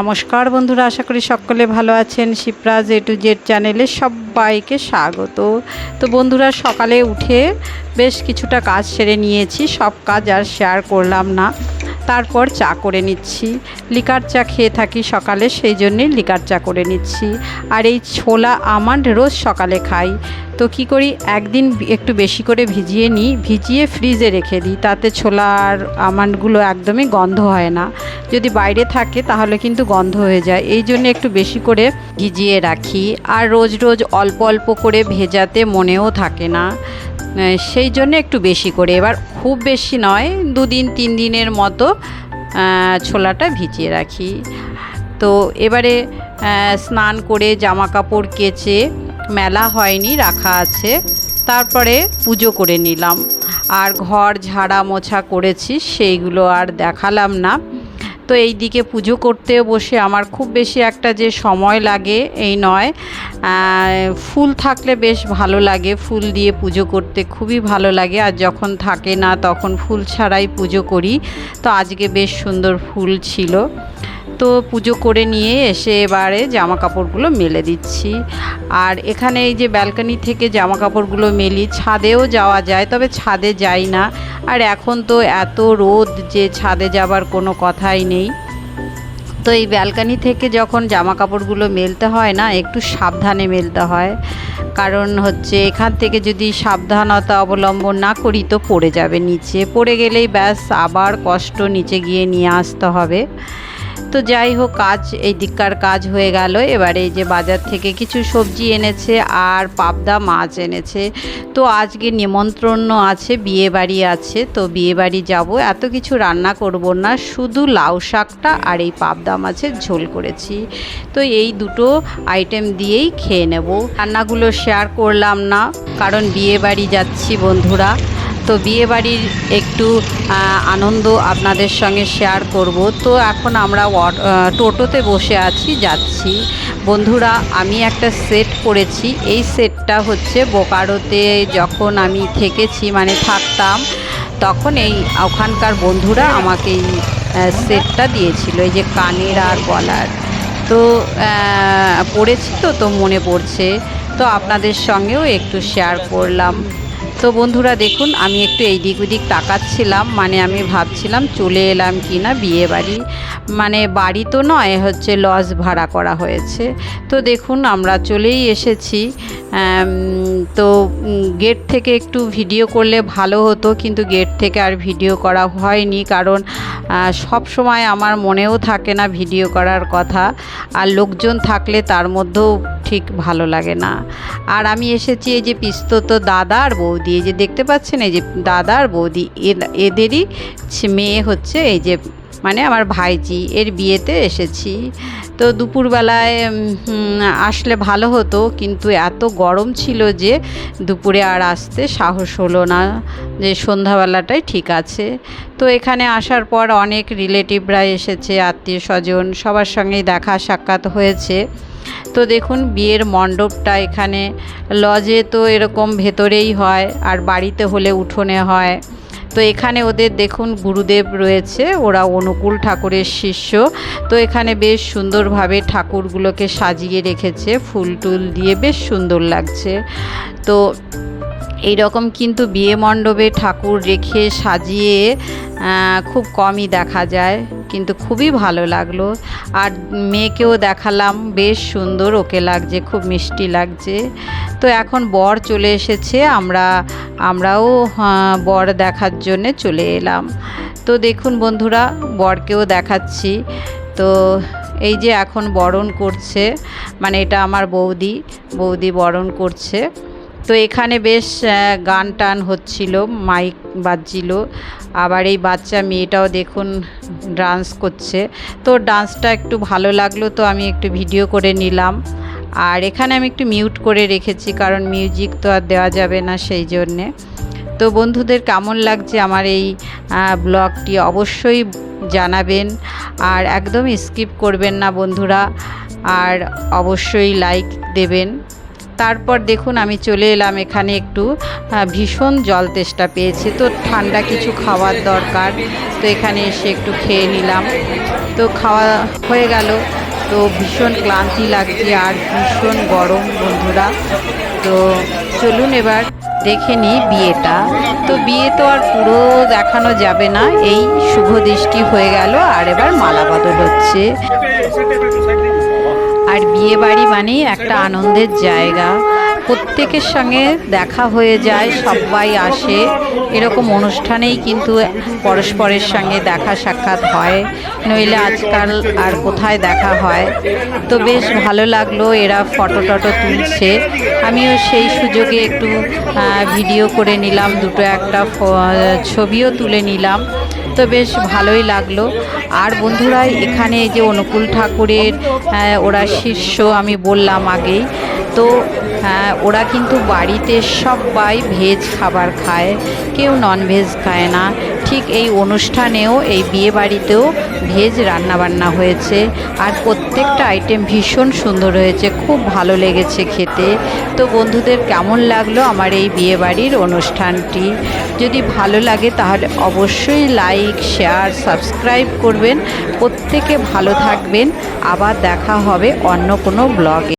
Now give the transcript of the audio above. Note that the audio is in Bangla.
নমস্কার বন্ধুরা, আশা করি সকলে ভালো আছেন। শিপ্রাজ এ টু জেড চ্যানেলে সবাইকে স্বাগত। তো বন্ধুরা, সকালে উঠে বেশ কিছুটা কাজ সেরে নিয়েছি। সব কাজ আর শেয়ার করলাম না। তারপর চা করে নিচ্ছি। লিকার চা খেয়ে থাকি সকালে, সেই জন্যে লিকার চা করে নিচ্ছি। আর এই ছোলা আমান্ড রোজ সকালে খাই। তো কি করি, একদিন একটু বেশি করে ভিজিয়ে নিই, ভিজিয়ে ফ্রিজে রেখে দিই। তাতে ছোলা আর আমান্ডগুলো একদমই গন্ধ হয় না। যদি বাইরে থাকে, তাহলে কিন্তু গন্ধ হয়ে যায়। এই জন্য একটু বেশি করে ভিজিয়ে রাখি। আর রোজ রোজ অল্প অল্প করে ভেজাতে মনেও থাকে না। সেই জন্য একটু বেশি করে। এবার খুব বেশি নয়, দুদিন, তিন দিনের মতো ছোলাটা ভিজিয়ে রাখি। তো এবারে স্নান করে জামা কাপড় কেচে মেলা হয়নি, রাখা আছে। তারপরে পুজো করে নিলাম। আর ঘর ঝাড়া মোছা করেছি, সেইগুলো আর দেখালাম না। তো এই দিকে পুজো করতে বসে আমার খুব বেশি একটা যে সময় লাগে এই নয়। ফুল থাকলে বেশ ভালো লাগে, ফুল দিয়ে পুজো করতে খুবই ভালো লাগে। আর যখন থাকে না তখন ফুল ছাড়াই পুজো করি। তো আজকে বেশ সুন্দর ফুল ছিল। তো পুজো করে নিয়ে এসে এবারে জামা কাপড়গুলো মেলে দিচ্ছি। আর এখানে এই যে ব্যালকানি থেকে জামা কাপড়গুলো মেলি, ছাদেও যাওয়া যায়, তবে ছাদে যাই না। আর এখন তো এত রোদ যে ছাদে যাবার কোনো কথাই নেই। তো এই ব্যালকানি থেকে যখন জামা কাপড়গুলো মেলতে হয় না, একটু সাবধানে মেলতে হয়। কারণ হচ্ছে এখান থেকে যদি সাবধানতা অবলম্বন না করি তো পড়ে যাবে নিচে। পড়ে গেলেই ব্যাস আবার কষ্ট নিচে গিয়ে নিয়ে আসতে হবে। তো যাই হোক, কাজ, এই দিককার কাজ হয়ে গেল। এবারে এই যে বাজার থেকে কিছু সবজি এনেছে আর পাবদা মাছ এনেছে। তো আজকে নিমন্ত্রণ আছে বিয়ে বাড়ি আছে। তো বিয়ে বাড়ি যাব, এত কিছু রান্না করব না, শুধু লাউ শাকটা আর এই পাবদা মাছের ঝোল করেছি। তো এই দুটো আইটেম দিয়েই খেয়ে নেব। রান্নাগুলো শেয়ার করলাম না, কারণ বিয়ে বাড়ি যাচ্ছি বন্ধুরা। তো বিয়ে বাড়ির একটু আনন্দ আপনাদের সঙ্গে শেয়ার করব। তো এখন আমরা টোটোতে বসে আছি, যাচ্ছি। বন্ধুরা, আমি একটা সেট পরেছি এই সেটটা হচ্ছে বোকারোতে যখন আমি থেকেছি মানে থাকতাম, তখন এই ওখানকার বন্ধুরা আমাকে এই সেটটা দিয়েছিল, এই যে কানের আর গলার। তো পড়েছি তো তো মনে পড়ছে। তো আপনাদের সঙ্গেও একটু শেয়ার করলাম। তো বন্ধুরা দেখুন, আমি একটু এইদিক ওদিক তাকাচ্ছিলাম মানে আমি ভাবছিলাম চলে এলাম কি না বিয়ে বাড়ি। মানে বাড়ি তো নয়, হচ্ছে লজ ভাড়া করা হয়েছে। তো দেখুন, আমরা চলেই এসেছি। তো গেট থেকে একটু ভিডিও করলে ভালো হতো, কিন্তু গেট থেকে আর ভিডিও করা হয়নি, কারণ সব সময় আমার মনেও থাকে না ভিডিও করার কথা। আর লোকজন থাকলে তার মধ্যেও ঠিক ভালো লাগে না। আর আমি এসেছি এই যে পিস্তত দাদা আর বৌদি, এই যে দেখতে পাচ্ছেন, এই যে দাদা আর বৌদি এদেরই মেয়ে হচ্ছে এই যে মানে আমার ভাইজি এর বিয়েতে এসেছি। তো দুপুরবেলায় আসলে ভালো হতো, কিন্তু এত গরম ছিল যে দুপুরে আর আসতে সাহস হলো না যে সন্ধ্যাবেলাটাই ঠিক আছে। তো এখানে আসার পর অনেক রিলেটিভরা এসেছে আত্মীয় স্বজন সবার সঙ্গেই দেখা সাক্ষাৎ হয়েছে। তো দেখুন, বিয়ের মণ্ডপটা এখানে, লজে তো এরকম ভেতরেই হয়, আর বাড়িতে হলে উঠোনে হয়। তো এখানে ওদের দেখুন গুরুদেব রয়েছে, ওরা অনুকূল ঠাকুরের শিষ্য। তো এখানে বেশ সুন্দরভাবে ঠাকুরগুলোকে সাজিয়ে রেখেছে, ফুল টুল দিয়ে বেশ সুন্দর লাগছে। তো এই রকম কিন্তু বিয়ে মণ্ডপে ঠাকুর রেখে সাজিয়ে খুব কমই দেখা যায়। কিন্তু খুবই ভালো লাগল। আর মেয়েকেও দেখালাম, বেশ সুন্দর ওকে লাগছে, খুব মিষ্টি লাগছে। তো এখন বর চলে এসেছে, আমরা, আমরাও বর দেখার জন্যে চলে এলাম। তো দেখুন বন্ধুরা, বরকেও দেখাচ্ছি। তো এই যে এখন বরণ করছে মানে এটা আমার বৌদি বৌদি বরণ করছে। তো এখানে বেশ গান টান হচ্ছিল, মাইক বাজছিল। আবার এই বাচ্চা মেয়েটাও দেখুন ডান্স করছে। তো ডান্সটা একটু ভালো লাগল, তো আমি একটু ভিডিও করে নিলাম। আর এখানে আমি একটু মিউট করে রেখেছি, কারণ মিউজিক তো আর দেওয়া যাবে না সেই জন্যে। তো বন্ধুদের কেমন লাগছে আমার এই ব্লগটি অবশ্যই জানাবেন। আর একদম স্কিপ করবেন না বন্ধুরা, আর অবশ্যই লাইক দেবেন। তারপর দেখুন আমি চলে এলাম এখানে একটু ভীষণ জল তেষ্টা পেয়েছে। তো ঠান্ডা কিছু খাওয়ার দরকার, তো এখানে এসে একটু খেয়ে নিলাম। তো খাওয়া হয়ে গেল। তো ভীষণ ক্লান্তি লাগছে আর ভীষণ গরম বন্ধুরা। তো চলুন এবার দেখে নিই বিয়েটা। তো বিয়ে তো আর পুরো দেখানো যাবে না, এই শুভ দৃষ্টি হয়ে গেল আর এবার মালা বদল হচ্ছে। আর বিয়ে বাড়ি মানেই একটা আনন্দের জায়গা। প্রত্যেকের সঙ্গে দেখা হয়ে যায়, সবাই আসে। এরকম অনুষ্ঠানেই কিন্তু পরস্পরের সঙ্গে দেখা সাক্ষাৎ হয়। নইলে আজকাল আর কোথায় দেখা হয়? তো বেশ ভালো লাগল এরা ফটো টটো তুলছে। আমিও সেই সুযোগে একটু ভিডিও করে নিলাম, দুটো একটা ছবিও তুলে নিলাম। তো বেশ ভালোই লাগল। আর বন্ধুরা এখানে যে অনুকূল ঠাকুরের ওরা শিষ্য আমি বললাম আগেই। তো হ্যাঁ, ওরা কিন্তু বাড়িতে সবাই ভেজ খাবার খায় কেউ নন ভেজ খায় না। ঠিক এই অনুষ্ঠানেও এই বিয়ে বাড়িতেও ভেজ রান্নাবান্না হয়েছে। আর প্রত্যেকটা আইটেম ভীষণ সুন্দর হয়েছে, খুব ভালো লেগেছে খেতে। তো বন্ধুদের কেমন লাগল আমার এই বিয়েবাড়ির অনুষ্ঠানটি? যদি ভালো লাগে তাহলে অবশ্যই লাইক শেয়ার সাবস্ক্রাইব করবেন। প্রত্যেকে ভালো থাকবেন। আবার দেখা হবে অন্য কোনো ব্লগে